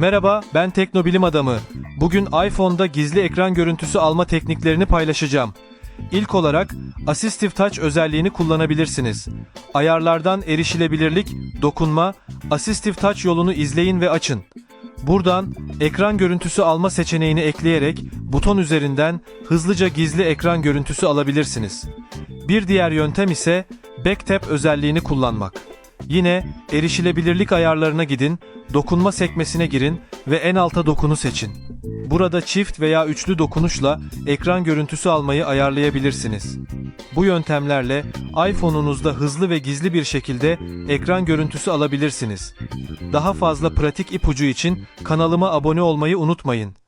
Merhaba, ben Teknobilim Adamı. Bugün iPhone'da gizli ekran görüntüsü alma tekniklerini paylaşacağım. İlk olarak Assistive Touch özelliğini kullanabilirsiniz. Ayarlardan erişilebilirlik, dokunma, Assistive Touch yolunu izleyin ve açın. Buradan ekran görüntüsü alma seçeneğini ekleyerek buton üzerinden hızlıca gizli ekran görüntüsü alabilirsiniz. Bir diğer yöntem ise Backtap özelliğini kullanmak. Yine erişilebilirlik ayarlarına gidin, dokunma sekmesine girin ve en alta dokunu seçin. Burada çift veya üçlü dokunuşla ekran görüntüsü almayı ayarlayabilirsiniz. Bu yöntemlerle iPhone'unuzda hızlı ve gizli bir şekilde ekran görüntüsü alabilirsiniz. Daha fazla pratik ipucu için kanalıma abone olmayı unutmayın.